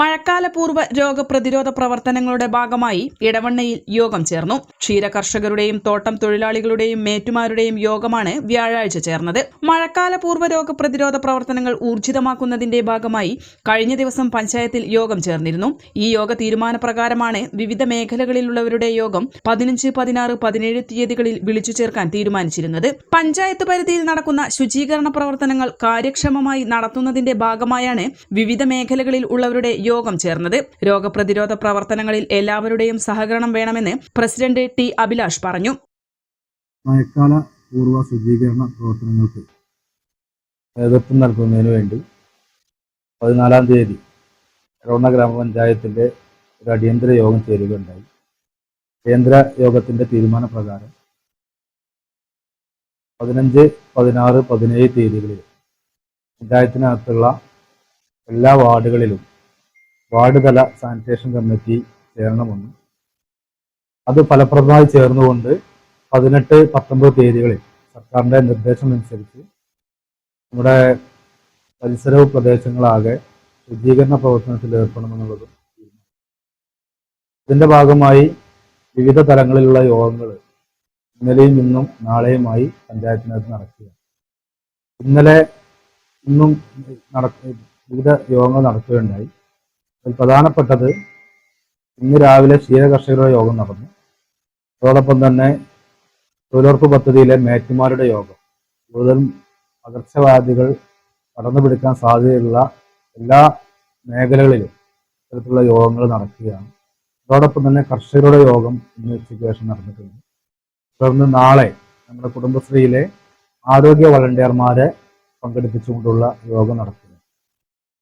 മഴക്കാലപൂർവ രോഗപ്രതിരോധ പ്രവർത്തനങ്ങളുടെ ഭാഗമായി ഇടവണ്ണയിൽ യോഗം ചേർന്നു. ക്ഷീര കർഷകരുടെയും തോട്ടം തൊഴിലാളികളുടെയും മേറ്റുമാരുടെയും യോഗമാണ് വ്യാഴാഴ്ച ചേർന്നത്. മഴക്കാലപൂർവ രോഗപ്രതിരോധ പ്രവർത്തനങ്ങൾ ഊർജിതമാക്കുന്നതിന്റെ ഭാഗമായി കഴിഞ്ഞ ദിവസം പഞ്ചായത്തിൽ യോഗം ചേർന്നിരുന്നു. ഈ യോഗ തീരുമാനപ്രകാരമാണ് വിവിധ മേഖലകളിലുള്ളവരുടെ യോഗം പതിനഞ്ച് പതിനാറ് പതിനേഴ് തീയതികളിൽ വിളിച്ചു ചേർക്കാൻ തീരുമാനിച്ചിരുന്നത്. പഞ്ചായത്ത് പരിധിയിൽ നടക്കുന്ന ശുചീകരണ പ്രവർത്തനങ്ങൾ കാര്യക്ഷമമായി നടത്തുന്നതിന്റെ ഭാഗമായാണ് വിവിധ മേഖലകളിൽ ഉള്ളവരുടെ യോഗം ചേർന്നത് രോഗപ്രതിരോധ പ്രവർത്തനങ്ങളിൽ എല്ലാവരുടെയും സഹകരണം വേണമെന്ന് പ്രസിഡന്റ് ടി അഭിലാഷ് പറഞ്ഞു. മഴക്കാല പൂർവ ശുചീകരണ പ്രവർത്തനങ്ങൾക്ക് നേതൃത്വം നൽകുന്നതിന് വേണ്ടി പതിനാലാം തീയതി എറണ ഗ്രാമപഞ്ചായത്തിന്റെ ഒരു അടിയന്തര യോഗം ചേരുകയുണ്ടായി. കേന്ദ്ര യോഗത്തിന്റെ തീരുമാനപ്രകാരം പതിനഞ്ച് പതിനാറ് പതിനേഴ് തീയതികളിൽ പഞ്ചായത്തിനകത്തുള്ള എല്ലാ വാർഡുകളിലും വാർഡ് തല സാനിറ്റേഷൻ കമ്മിറ്റി ചേരണമെന്നും അത് ഫലപ്രദമായി ചേർന്നുകൊണ്ട് പതിനെട്ട് പത്തൊമ്പത് തീയതികളിൽ സർക്കാരിന്റെ നിർദ്ദേശം അനുസരിച്ച് നമ്മുടെ പരിസര പ്രദേശങ്ങളാകെ ശുചീകരണ പ്രവർത്തനത്തിൽ ഏർപ്പെടണമെന്നുള്ളതും ഇതിന്റെ ഭാഗമായി വിവിധ തലങ്ങളിലുള്ള യോഗങ്ങൾ ഇന്നലെയും ഇന്നും നാളെയുമായി പഞ്ചായത്തിനകത്ത് നടക്കുക ഇന്നലെ ഇന്നും നട വിവിധ യോഗങ്ങൾ നടക്കുകയുണ്ടായി അതിൽ പ്രധാനപ്പെട്ടത് ഇന്ന് രാവിലെ ക്ഷീരകർഷകരുടെ യോഗം നടന്നു. അതോടൊപ്പം തന്നെ തൊഴിലുറപ്പ് പദ്ധതിയിലെ മേറ്റുമാരുടെ യോഗം. കൂടുതലും പകർച്ചവ്യാധികൾ കടന്നുപിടിക്കാൻ സാധ്യതയുള്ള എല്ലാ മേഖലകളിലും ഇത്തരത്തിലുള്ള യോഗങ്ങൾ നടക്കുകയാണ്. അതോടൊപ്പം തന്നെ കർഷകരുടെ യോഗം ഇന്ന് ഉച്ചയ്ക്ക് നടന്നിട്ടുണ്ട്. തുടർന്ന് നാളെ നമ്മുടെ കുടുംബശ്രീയിലെ ആരോഗ്യ വളണ്ടിയർമാരെ പങ്കെടുപ്പിച്ചുകൊണ്ടുള്ള യോഗം നടക്കുക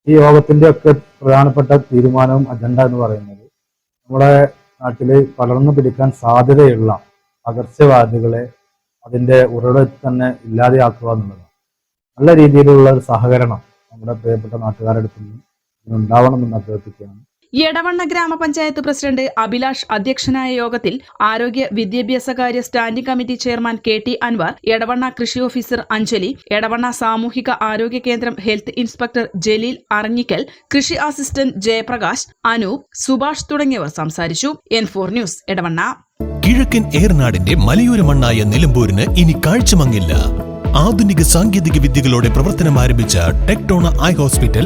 ഈ യോഗത്തിന്റെ ഒക്കെ പ്രധാനപ്പെട്ട തീരുമാനവും അജണ്ട എന്ന് പറയുന്നത് നമ്മുടെ നാട്ടിൽ പടർന്നു പിടിക്കാൻ സാധ്യതയുള്ള പകർച്ചവ്യാധികളെ അതിന്റെ ഉറവിടത്തിൽ തന്നെ ഇല്ലാതെയാക്കുക എന്നുള്ളതാണ്. നല്ല രീതിയിലുള്ള ഒരു സഹകരണം നമ്മുടെ പ്രിയപ്പെട്ട നാട്ടുകാരുടെ അടുത്ത് നിന്ന് ഉണ്ടാവണമെന്ന് അഭ്യർത്ഥിക്കുകയാണ്. എടവണ്ണ ഗ്രാമപഞ്ചായത്ത് പ്രസിഡന്റ് അഭിലാഷ് അധ്യക്ഷനായ യോഗത്തിൽ ആരോഗ്യ വിദ്യാഭ്യാസ കാര്യ standing committee chairman K T Anvar Edavanna കൃഷി ഓഫീസർ അഞ്ജലി എടവണ്ണ സാമൂഹിക ആരോഗ്യ കേന്ദ്രം ഹെൽത്ത് ഇൻസ്പെക്ടർ ജലീൽ അറഞ്ഞിക്കൽ കൃഷി അസിസ്റ്റന്റ് ജയപ്രകാശ് അനൂപ് സുഭാഷ് തുടങ്ങിയവർ സംസാരിച്ചു. N four news Edavanna. കിഴക്കൻ ഏറനാടിന്റെ മലയോര മണ്ണായ നിലമ്പൂരിന് ഇനി കാഴ്ചമങ്ങില്ല. ആധുനിക സാങ്കേതിക വിദ്യകളോടെ പ്രവർത്തനം ആരംഭിച്ച ടെക്ടോണ ഐ ഹോസ്പിറ്റൽ